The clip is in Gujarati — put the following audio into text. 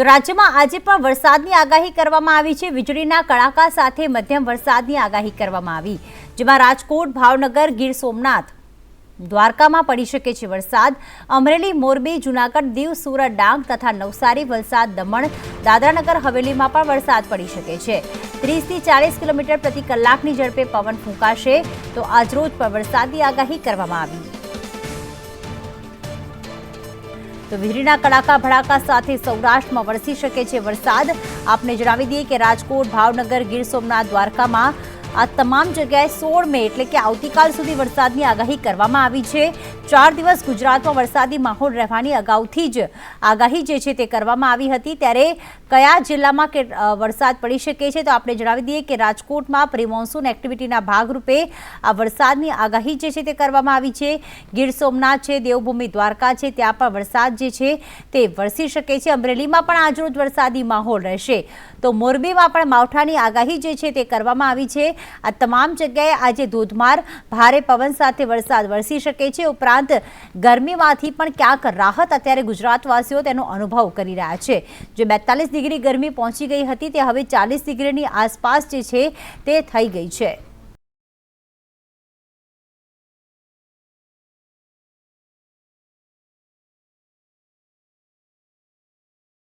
તો રાજ્યમાં આજે પણ વરસાદની આગાહી કરવામાં આવી છે. વીજળીના કડાકા સાથે મધ્યમ વરસાદની આગાહી કરવામાં આવી, જેમાં રાજકોટ, ભાવનગર, ગીર સોમનાથ, દ્વારકામાં પડી શકે છે વરસાદ. અમરેલી, મોરબી, જુનાગઢ, દીવ, સુરત, ડાંગ તથા નવસારી, વલસાડ, દમણ, દાદરાનગર, હવેલીમાં પણ વરસાદ પડી શકે છે. ત્રીસથી ચાલીસ કિલોમીટર પ્રતિ કલાકની ઝડપે પવન ફૂંકાશે. તો આજરોજ પણ વરસાદની આગાહી કરવામાં આવી. તો વીજળીના કડાકા ભડાકા સાથે સૌરાષ્ટ્રમાં વરસી શકે છે વરસાદ. આપને જણાવી દઈએ કે રાજકોટ, ભાવનગર, ગીર સોમનાથ, દ્વારકામાં આ તમામ જગ્યાએ સોળ મે એટલે કે આવતીકાલ સુધી વરસાદની આગાહી કરવામાં આવી છે. ચાર દિવસ ગુજરાતમાં વરસાદી માહોલ રહેવાની અગાઉથી જ આગાહી જે છે તે કરવામાં આવી હતી. ત્યારે કયા જિલ્લામાં કે વરસાદ પડી શકે છે તો આપણે જણાવી દઈએ કે રાજકોટમાં પ્રી એક્ટિવિટીના ભાગરૂપે આ વરસાદની આગાહી જે છે તે કરવામાં આવી છે. ગીર સોમનાથ છે, દેવભૂમિ દ્વારકા છે, ત્યાં પણ વરસાદ જે છે તે વરસી શકે છે. અમરેલીમાં પણ આજરોજ વરસાદી માહોલ રહેશે. તો મોરબીમાં પણ માવઠાની આગાહી જે છે તે કરવામાં આવી છે. આ તમામ જગ્યાએ આજે ધોધમાર ભારે પવન સાથે વરસાદ વરસી શકે છે. ઉપરાંત ગરમીમાંથી પણ ક્યાંક રાહત અત્યારે ગુજરાતવાસીઓ તેનો અનુભવ કરી રહ્યા છે. જે બેતાલીસ ડિગ્રી ગરમી પહોંચી ગઈ હતી, તે હવે ચાલીસ ડિગ્રીની આસપાસ જે છે, તે થઈ ગઈ છે.